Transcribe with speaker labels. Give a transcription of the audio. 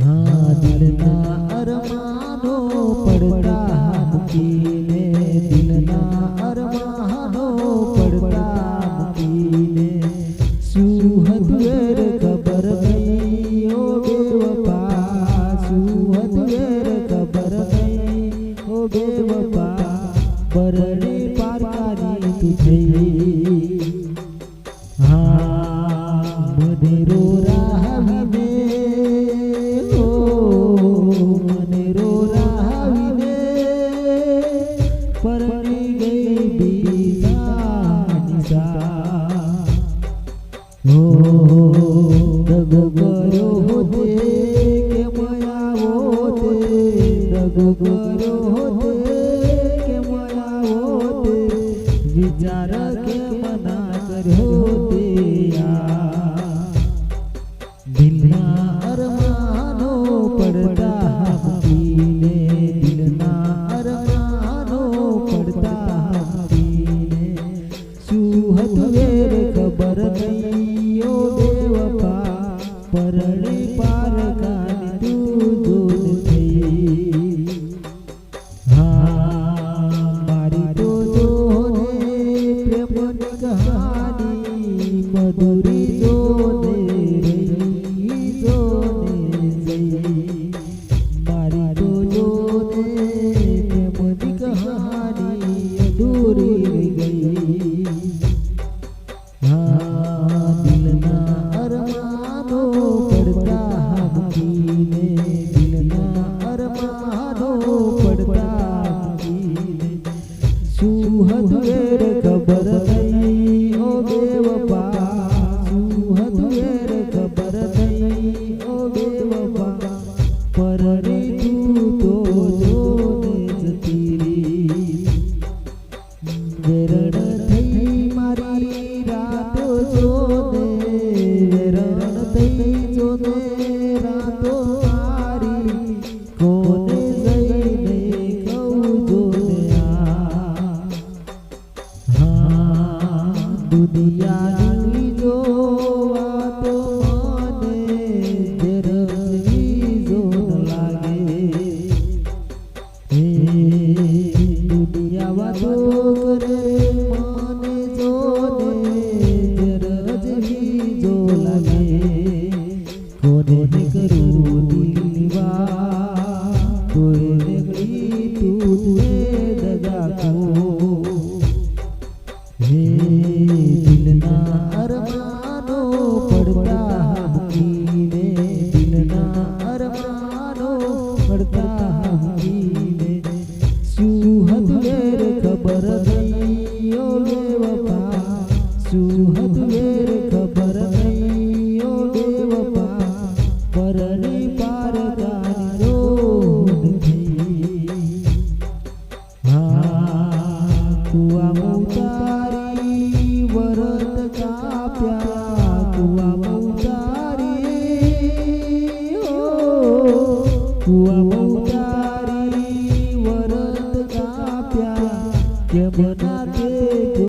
Speaker 1: ना दिल ना अरमानो पड़ता हमकी ने दिल ना अरमानो पड़ता हमकी हो बेवफा, सुहत वेर खबर नहीं हो बेवफा बरड़े पारकारी तुझे। हाँ बधेरो रा विचार के मना कर होते दिलना अरमानो पड़ता पीने दिलना अरमानो पड़ता पीने सुहत हुए दूरी गई દુનિયાની જોવા તો મને જરવી જો લાગે. હે દુનિયાવા તો કરે, મને જોને જરવી જો લાગે. કોને કરું દિલવા કોને કરી તું દગા કો હે Kuwa Mautari